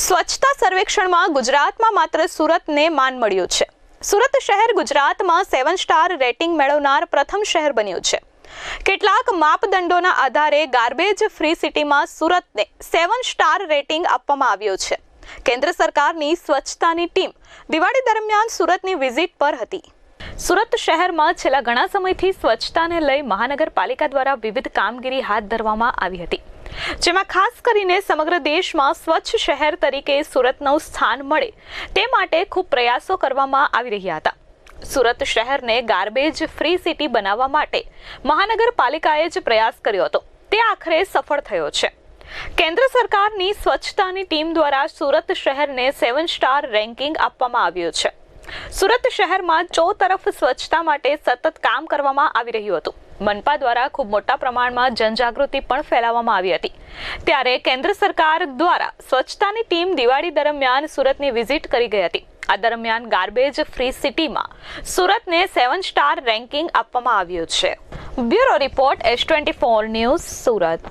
સ્વચ્છતા સર્વેક્ષણમાં ગુજરાતમાં માત્ર સુરતને માન મળ્યું છે. સુરત શહેર ગુજરાતમાં સેવન સ્ટાર રેટિંગ મેળવનાર પ્રથમ શહેર બન્યું છે. કેટલાક માપદંડોના આધારે ગાર્બેજ ફ્રી સિટીમાં સુરતને સેવન સ્ટાર રેટિંગ આપવામાં આવ્યું છે. કેન્દ્ર સરકારની સ્વચ્છતાની ટીમ દિવાળી દરમિયાન સુરતની વિઝિટ પર હતી. સુરત શહેરમાં છેલ્લા ઘણા સમયથી સ્વચ્છતાને લઈ મહાનગરપાલિકા દ્વારા વિવિધ કામગીરી હાથ ધરવામાં આવી હતી. જેમાં ખાસ કરીને સમગ્ર દેશમાં સ્વચ્છ શહેર તરીકે સુરતનું સ્થાન મળે તે માટે ખૂબ પ્રયાસો કરવામાં આવી રહ્યા હતા. સુરત શહેરને ગાર્બેજ ફ્રી સિટી બનાવવા માટે મહાનગરપાલિકાએ જ પ્રયાસ કર્યો હતો. તે આખરે સફળ થયો છે. કેન્દ્ર સરકારની સ્વચ્છતાની ટીમ દ્વારા સુરત શહેરને સેવન સ્ટાર રેન્કિંગ આપવામાં આવ્યું છે. સુરત શહેરમાં ચોતરફ સ્વચ્છતા માટે સતત કામ કરવામાં આવી રહ્યું હતું. મનપા દ્વારા ખૂબ મોટા પ્રમાણમાં જનજાગૃતિ પણ ફેલાવવામાં આવી હતી. ત્યારે કેન્દ્ર સરકાર દ્વારા સ્વચ્છતાની ટીમ દિવાળી દરમિયાન સુરતની વિઝિટ કરી ગઈ હતી. આ દરમિયાન ગાર્બેજ ફ્રી સિટીમાં સુરતને સેવન સ્ટાર રેન્કિંગ આપવામાં આવ્યું છે. Bureau report S twenty four news Surat.